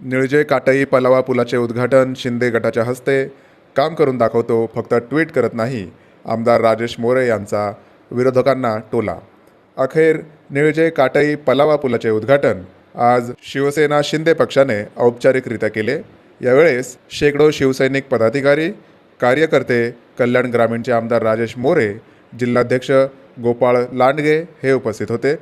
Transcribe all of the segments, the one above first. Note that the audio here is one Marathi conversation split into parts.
निळजे काटई पलावा पुलाचे उद्घाटन शिंदे गटाच्या हस्ते. काम करून दाखवतो फक्त ट्विट करत नाही आमदार राजेश मोरे यांचा विरोधकांना टोला. अखेर निळजे काटई पलावा पुलाचे उद्घाटन. आज शिवसेना शिंदे पक्षाने औपचारिकरित्या केले. यावेळेस शेकडो शिवसैनिक पदाधिकारी कार्यकर्ते कल्याण ग्रामीणचे आमदार राजेश मोरे जिल्हाध्यक्ष गोपाळ लांडगे हे उपस्थित होते.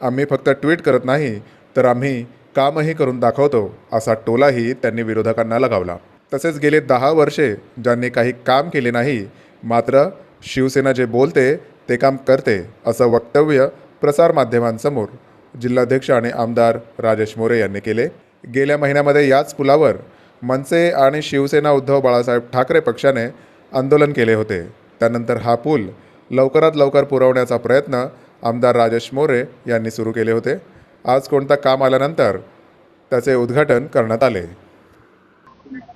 आम्ही फक्त ट्विट करत नाही तर आम्ही कामही करून दाखवतो असा टोलाही त्यांनी विरोधकांना लगावला. तसेच गेले दहा वर्षे ज्यांनी काही काम केले नाही मात्र शिवसेना जे बोलते ते काम करते असं वक्तव्य प्रसारमाध्यमांसमोर जिल्हाध्यक्ष आणि आमदार राजेश मोरे यांनी केले. गेल्या महिन्यामध्ये याच पुलावर मनसे आणि शिवसेना उद्धव बाळासाहेब ठाकरे पक्षाने आंदोलन केले होते. त्यानंतर हा पूल लवकरात लवकर पुरवण्याचा प्रयत्न आमदार राजेश मोरे यांनी सुरू केले होते. आज कोणतं काम आल्यानंतर त्याचे उद्घाटन करण्यात आले.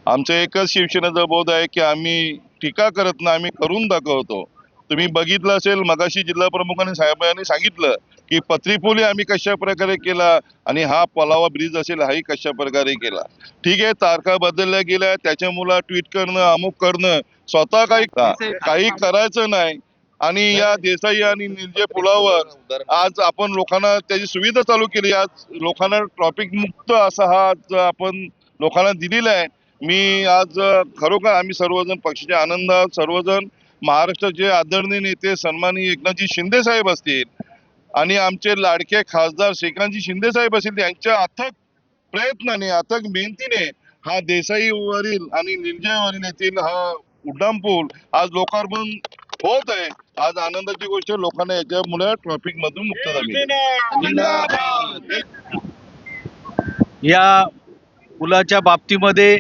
आमचं एकच शिवसेनेचा बोध आहे की आम्ही टीका करत नाही आम्ही करून दाखवतो. तुम्ही बघितलं असेल मगाशी जिल्हा प्रमुखांनी साहेबांनी सांगितलं की पत्री पूल आम्ही कशा प्रकारे केला आणि हा पलावा ब्रिज असेल हाही कशा प्रकारे केला. ठीक आहे तारखा बदलल्या गेल्या त्याच्यामुळे ट्विट करणं अमुक करणं स्वतः काही काही करायचं नाही. आणि या देसाई आणि निलजे पुलावर आज आपण लोकांना त्याची सुविधा चालू केली. आज लोकांना ट्रॉफिक मुक्त असा हा आज आपण लोकांना दिलेला आहे. मी आज खरोखर आम्ही सर्वजण पक्षाचे आनंदात सर्वजण महाराष्ट्राचे आदरणीय नेते सन्माननीय एकनाथजी शिंदे साहेब असतील आणि आमचे लाडके खासदार श्रीकांतजी शिंदे साहेब असतील यांच्या अथक प्रयत्नाने अथक मेहनतीने हा देसाईवरील आणि निलजेवरील येथील हा उड्डाण पूल आज लोकार्पण होत आहे. आज आनंदाची गोष्ट लोकांना याच्यामुळे ट्रॉफिक मधून मुक्त झाली. या पुलाच्या बाबतीमध्ये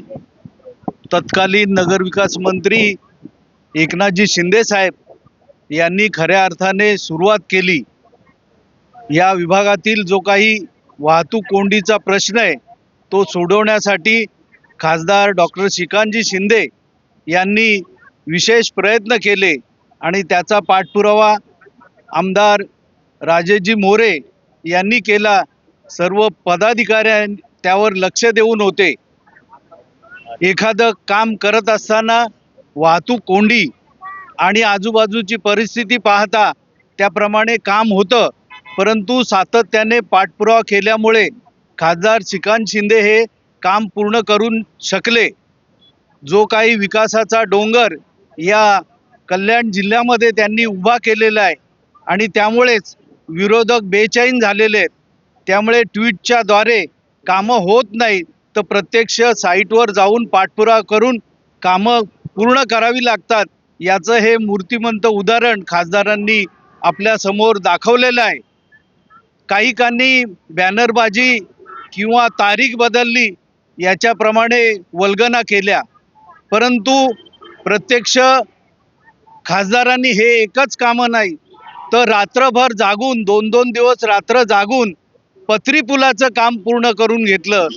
तत्कालीन नगरविकास मंत्री एकनाथजी शिंदे साहेब यांनी खऱ्या अर्थाने सुरुवात केली. या विभागातील जो काही वाहतूक कोंडीचा प्रश्न आहे तो सोडवण्यासाठी खासदार डॉक्टर श्रीकांतजी शिंदे यांनी विशेष प्रयत्न केले. आणि त्याचा पाठपुरावा आमदार राजेजी मोरे यांनी केला. सर्व पदाधिकाऱ्यां त्यावर लक्ष देऊन होते. एखादं काम करत असताना वाहतूक कोंडी आणि आजूबाजूची परिस्थिती पाहता त्याप्रमाणे काम होतं. परंतु सातत्याने पाठपुरावा केल्यामुळे खासदार श्रीकांत शिंदे हे काम पूर्ण करून शकले. जो काही विकासाचा डोंगर या कल्याण जिल्ह्यामध्ये त्यांनी उभा केलेला आहे. आणि त्यामुळेच विरोधक बेचैन झालेले आहेत. त्यामुळे ट्विटच्या द्वारे कामं होत नाही तर प्रत्यक्ष साईटवर जाऊन पाठपुरावा करून कामं पूर्ण करावी लागतात याचं हे मूर्तिमंत उदाहरण खासदारांनी आपल्यासमोर दाखवलेलं आहे. काहीकांनी बॅनरबाजी किंवा तारीख बदलली याच्याप्रमाणे वल्गना केल्या. परंतु प्रत्यक्ष खासदारांनी हे एकच कामं नाही तर रात्रभर जागून दोन दोन दिवस रात्र जागून पत्री पुलाचं काम पूर्ण करून घेतलं.